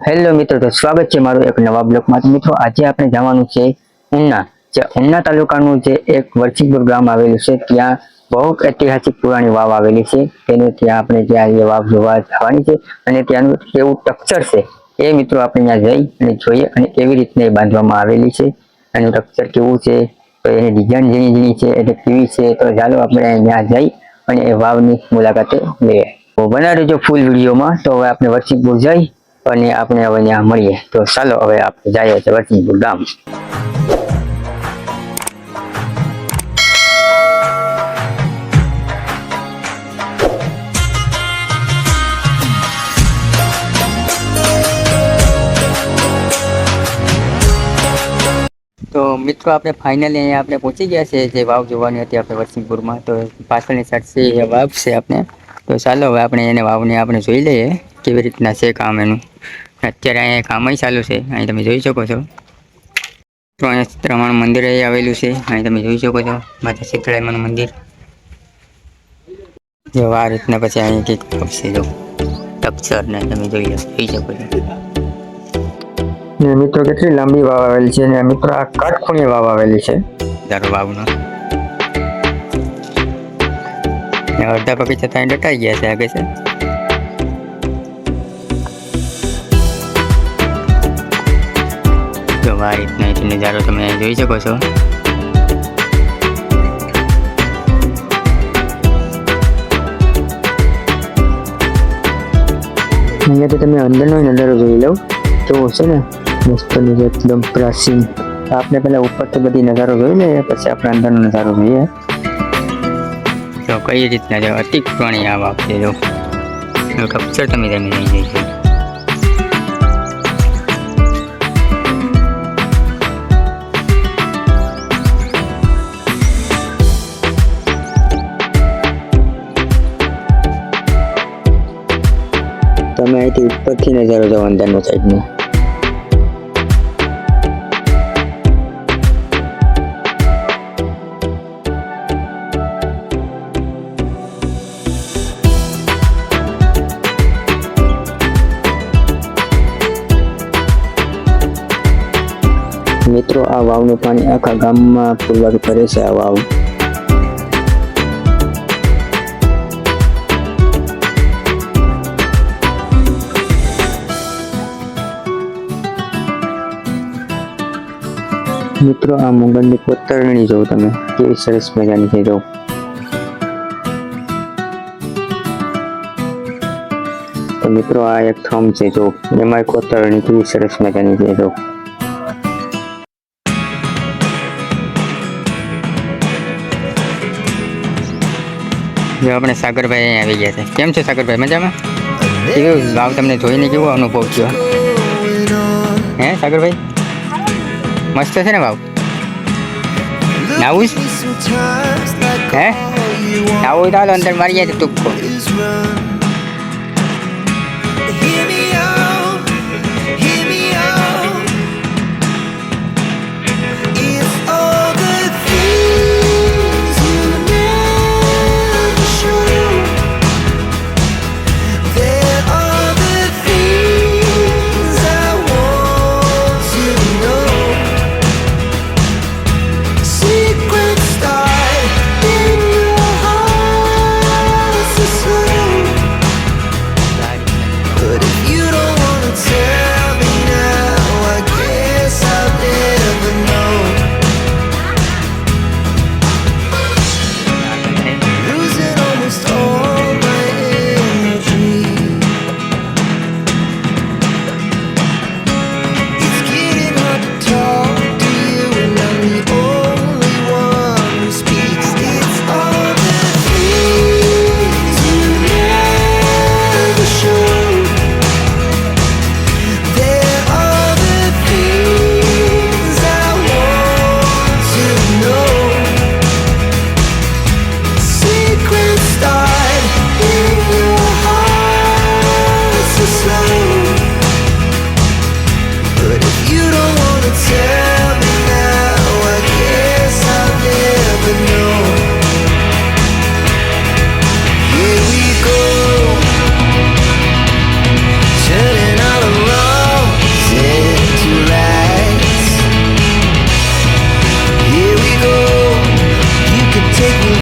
Hello મિત્રો, તો સ્વાગત છે મારું એક નવા બ્લોકમાં. તો મિત્રો, આજે આપણે જવાનું છે ઉના, જે ઉના તાલુકાનું જે એક વરસીપુર ગામ આવેલું છે, ત્યાં બહુ ઐતિહાસિક પુરાણી વાવ આવેલી છે. તેને ત્યાં આપણે ત્યાં એ વાવ જોવા જવાની છે અને ત્યાંનું કેવું સ્ટ્રક્ચર છે એ મિત્રો આપણે ત્યાં જઈ અને જોઈએ અને કેવી રીતના બાંધવામાં આવેલી છે. એનું સ્ટ્રક્ચર કેવું છે, તો એની ડિઝાઇન જેની જેની છે, એટલે કેવી છે, તો ચાલો આપણે ત્યાં જઈ અને એ વાવની મુલાકાતે લઈએ. તો બના રહેજો ફૂલ વિડીયોમાં, તો હવે આપણે વરસીપુર જઈ અને આપણે હવે ત્યાં મળીએ. તો ચાલો, હવે આપણે જઈએ છીએ વરસિંહપુર ગામ. તો મિત્રો, આપણે ફાઇનલી અહીંયા આપણે પહોંચી ગયા છે જે વાવ જોવાની હતી આપણે વરસિંહપુરમાં તો પાછળની સાઈડ છે, એ વાવ છે આપણે. તો ચાલો, હવે આપણે એને વાવને આપણે જોઈ લઈએ. કેવી રીતના છે કામ એનું? અત્યારે અહીંયા કામ ચાલુ છે અહીં તમે જોઈ શકો છો. તો અહીંયા સીતરામાનું મંદિર અહીં આવેલું છે અહીં તમે જોઈ શકો છો માતા શીતળામાનું મંદિર. જો આ રીતના પછી અહીં કંઈક આપશે જો. ટક્સર ને તમે જોઈ જોઈ શકો છો. મિત્રો કેટલી લાંબી વાવ આવેલી છે અને મિત્રો આ કાટખૂણી વાવ આવેલી છે. ધારો વાવનો. અડધા પગે છતાં ડટાઈ ગયા છે આગળ છે? આ રીતના નજારો તમે જોઈ શકો છો અહીંયા તો તમે અંદરનો નજારો જોઈ લો જોવો છે ને મસ્ત નજારો એકદમ પ્રાચીન આપણે પેલા ઉપરથી બધી નજારો જોઈ લઈએ પછી આપણે અંદરનો નજારો જોઈએ તો કઈ રીતના જો અતિ પ્રાણી આ વાવ જો કપ્ચર તમે તમે જોઈ જઈ તમે અહીંથી ઉપરથી નજારો જાઓ અંદરનો સાઈડનો મિત્રો, આ વાવનું પાણી આખા ગામમાં પુરવાર કરે છે, આ વાવ. મિત્રો, આ મુગલની કોતરણી જોવો તમે. કેવી સરસ મજાની છે, જો. તો મિત્રો, આ એક થમ છે, જો. એમાં કોતરણી કેવી સરસ મજાની છે, જો. જો આપણે સાગરભાઈ અહીં આવી ગયા છે. કેમ છે સાગરભાઈ, મજામાં? કેવું ભાવ તમને જોઈને કેવો અનુભવ થયો? હે સાગરભાઈ? મસ્ત છે ને ભાવ નાવું હે? નાવું તો અંદર મારી જાય ટૂંકો.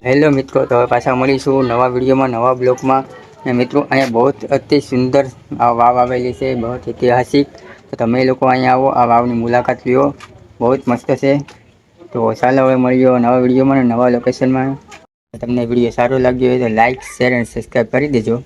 હેલો મિત્રો, તો હવે પાછા મળીશું નવા વિડીયોમાં, નવા બ્લોગમાં. અને મિત્રો, અહીંયા બહુ અતિ સુંદર આ વાવ આવેલી છે બહુ ઐતિહાસિક. તો તમે લોકો અહીંયા આવો, આ વાવની મુલાકાત લ્યો. બહુ જ મસ્ત છે. તો ચાલો હવે મળીએ નવા વિડીયોમાં અને નવા લોકેશનમાં તમને વીડિયો સારો લાગ્યો હોય તો લાઇક શેર અને સબસ્ક્રાઈબ કરી દેજો.